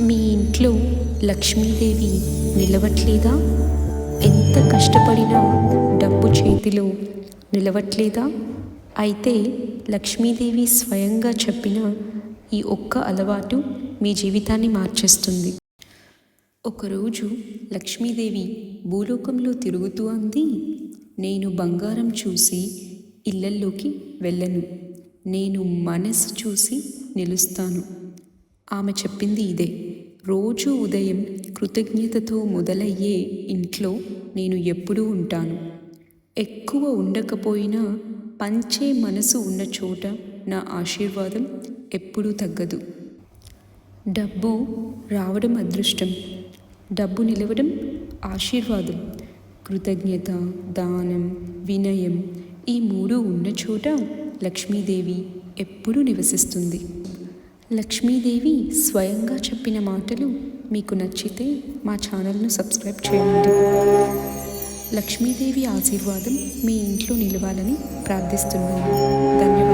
మీ ఇంట్లో లక్ష్మీదేవి నిలవట్లేదా? ఎంత కష్టపడినా డబ్బు చేతిలో నిలవట్లేదా? అయితే లక్ష్మీదేవి స్వయంగా చెప్పిన ఈ ఒక్క అలవాటు మీ జీవితాన్ని మార్చేస్తుంది. ఒకరోజు లక్ష్మీదేవి భూలోకంలో తిరుగుతూ అంది నేను బంగారం చూసి ఇళ్ళల్లోకి వెళ్ళను. నేను మనసు చూసి నిలుస్తాను. ఆమె చెప్పింది ఇదే. రోజు ఉదయం కృతజ్ఞతతో మొదలయ్యే ఇంట్లో నేను ఎప్పుడూ ఉంటాను. ఎక్కువ ఉండకపోయినా పంచే మనసు ఉన్న చోట నా ఆశీర్వాదం ఎప్పుడూ తగ్గదు. డబ్బు రావడం అదృష్టం. డబ్బు నిలవడం ఆశీర్వాదం. కృతజ్ఞత దానం వినయం ఈ మూడు ఉన్న చోట లక్ష్మీదేవి ఎప్పుడూ నివసిస్తుంది. లక్ష్మీదేవి స్వయంగా చెప్పిన మాటలు మీకు నచ్చితే మా ఛానల్ను సబ్స్క్రైబ్ చేయండి. లక్ష్మీదేవి ఆశీర్వాదం మీ ఇంట్లో నిలవాలని ప్రార్థిస్తున్నాను. ధన్యవాదాలు.